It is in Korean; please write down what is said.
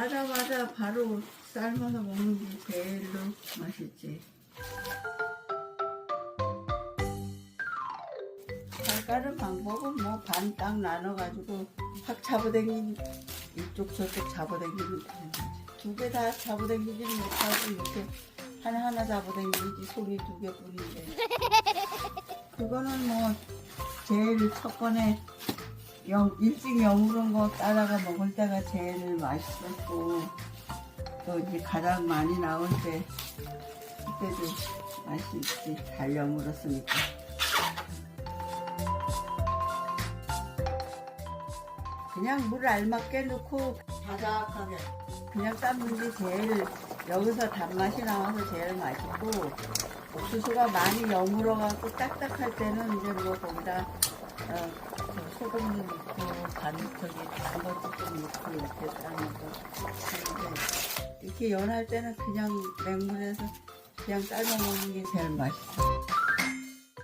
따자마자 바로 삶아서 먹는 게 제일로 맛있지. 잘 까는 방법은 뭐 반 딱 나눠가지고 확 잡아당기는 이쪽 저쪽 잡아당기면 되는 거지. 두 개 다 잡아당기지는 못하고 이렇게 하나하나 잡아당기지 손이 두 개뿐인데 그거는 뭐 제일 첫 번에 영, 일찍 여무른 거 따다가 먹을 때가 제일 맛있었고 또 이제 가장 많이 나올 때 그때도 맛있지 잘 여물었으니까 그냥 물 알맞게 넣고 바삭하게. 그냥 삶는 게 제일 여기서 단맛이 나와서 제일 맛있고 옥수수가 많이 여물어 갖고 딱딱할 때는 이제 뭐 거기다 어, 그 소금도 넣고 간 저기 단 것도 좀 넣고 이렇게 삶아서 하는데 이렇게 연할 때는 그냥 맹물에서 그냥 삶아 먹는 게 제일 맛있어.